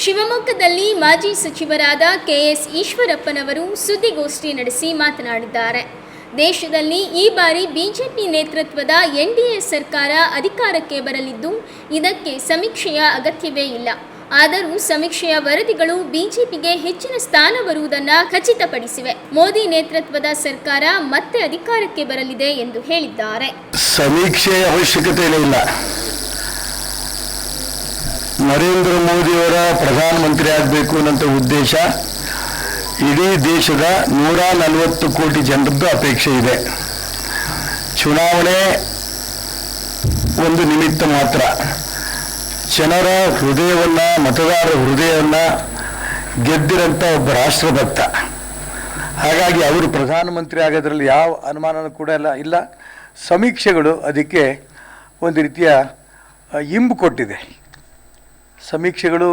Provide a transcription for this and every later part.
ಶಿವಮೊಗ್ಗದಲ್ಲಿ ಮಾಜಿ ಸಚಿವರಾದ ಕೆಎಸ್ ಈಶ್ವರಪ್ಪನವರು ಸುದ್ದಿಗೋಷ್ಠಿ ನಡೆಸಿ ಮಾತನಾಡಿದ್ದಾರೆ. ದೇಶದಲ್ಲಿ ಈ ಬಾರಿ ಬಿಜೆಪಿ ನೇತೃತ್ವದ ಎನ್ಡಿಎ ಸರ್ಕಾರ ಅಧಿಕಾರಕ್ಕೆ ಬರಲಿದ್ದು, ಇದಕ್ಕೆ ಸಮೀಕ್ಷೆಯ ಅಗತ್ಯವೇ ಇಲ್ಲ. ಆದರೂ ಸಮೀಕ್ಷೆಯ ವರದಿಗಳು ಬಿಜೆಪಿಗೆ ಹೆಚ್ಚಿನ ಸ್ಥಾನ ಬರುವುದನ್ನು ಖಚಿತಪಡಿಸಿವೆ. ಮೋದಿ ನೇತೃತ್ವದ ಸರ್ಕಾರ ಮತ್ತೆ ಅಧಿಕಾರಕ್ಕೆ ಬರಲಿದೆ ಎಂದು ಹೇಳಿದ್ದಾರೆ. ಸಮೀಕ್ಷೆಯ ಅವಶ್ಯಕತೆ ಇಲ್ಲ. ನರೇಂದ್ರ ಮೋದಿಯವರ ಪ್ರಧಾನಮಂತ್ರಿ ಆಗಬೇಕು ಅನ್ನೋಂಥ ಉದ್ದೇಶ ಇಡೀ ದೇಶದ ನೂರ ನಲವತ್ತು ಕೋಟಿ ಜನರದ್ದು ಅಪೇಕ್ಷೆ ಇದೆ. ಚುನಾವಣೆ ಒಂದು ನಿಮಿತ್ತ ಮಾತ್ರ. ಜನರ ಹೃದಯವನ್ನ, ಮತದಾರರ ಹೃದಯವನ್ನ ಗೆದ್ದಿರಂಥ ಒಬ್ಬ ರಾಷ್ಟ್ರಭಕ್ತ ಹಾಗಾಗಿ ಅವರು ಪ್ರಧಾನಮಂತ್ರಿ ಆಗೋದ್ರಲ್ಲಿ ಯಾವ ಅನುಮಾನನೂ ಕೂಡ ಇಲ್ಲ ಇಲ್ಲ. ಸಮೀಕ್ಷೆಗಳು ಅದಕ್ಕೆ ಒಂದು ರೀತಿಯ ಇಂಬು ಕೊಟ್ಟಿದೆ. ಸಮೀಕ್ಷೆಗಳು,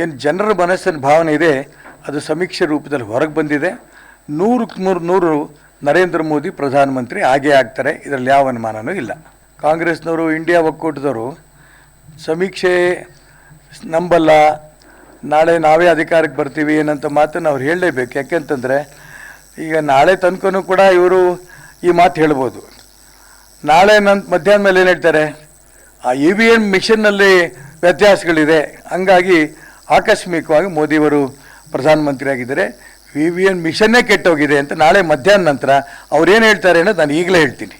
ಏನು ಜನರ ಮನಸ್ಸಿನ ಭಾವನೆ ಇದೆ, ಅದು ಸಮೀಕ್ಷೆ ರೂಪದಲ್ಲಿ ಹೊರಗೆ ಬಂದಿದೆ. ನೂರಕ್ಕೆ ನೂರು ನೂರು ನರೇಂದ್ರ ಮೋದಿ ಪ್ರಧಾನಮಂತ್ರಿ ಆಗೇ ಆಗ್ತಾರೆ, ಇದರಲ್ಲಿ ಯಾವ ಅನುಮಾನನೂ ಇಲ್ಲ. ಕಾಂಗ್ರೆಸ್ನವರು, ಇಂಡಿಯಾ ಒಕ್ಕೂಟದವರು ಸಮೀಕ್ಷೆ ನಂಬಲ್ಲ, ನಾಳೆ ನಾವೇ ಅಧಿಕಾರಕ್ಕೆ ಬರ್ತೀವಿ ಏನಂತ ಮಾತನ್ನು ಅವ್ರು ಹೇಳಲೇಬೇಕು. ಯಾಕೆಂತಂದರೆ, ಈಗ ನಾಳೆ ತನಕನೂ ಕೂಡ ಇವರು ಈ ಮಾತು ಹೇಳ್ಬೋದು. ನಾಳೆ ನನ್ನ ಮಧ್ಯಾಹ್ನ ಮೇಲೆ ಏನು ಹೇಳ್ತಾರೆ? ಆ ಇ ವಿ ಎಂ ಮಿಷನ್ನಲ್ಲಿ ವ್ಯತ್ಯಾಸಗಳಿದೆ. ಹಂಗಾಗಿ ಆಕಸ್ಮಿಕವಾಗಿ ಮೋದಿಯವರು ಪ್ರಧಾನಮಂತ್ರಿ ಆಗಿದ್ದಾರೆ ವಿ ವಿ ಎನ್ ಮಿಷನ್ನೇ ಕೆಟ್ಟೋಗಿದೆ ಅಂತ ನಾಳೆ ಮಧ್ಯಾಹ್ನ ನಂತರ ಅವ್ರೇನು ಹೇಳ್ತಾರೆ ಅನ್ನೋದು ನಾನು ಈಗಲೇ ಹೇಳ್ತೀನಿ.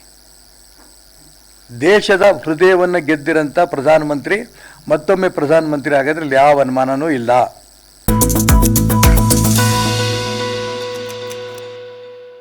ದೇಶದ ಹೃದಯವನ್ನು ಗೆದ್ದಿರಂಥ ಪ್ರಧಾನಮಂತ್ರಿ, ಮತ್ತೊಮ್ಮೆ ಪ್ರಧಾನಮಂತ್ರಿ ಆಗೋದ್ರಲ್ಲಿ ಯಾವ ಅನುಮಾನನೂ ಇಲ್ಲ.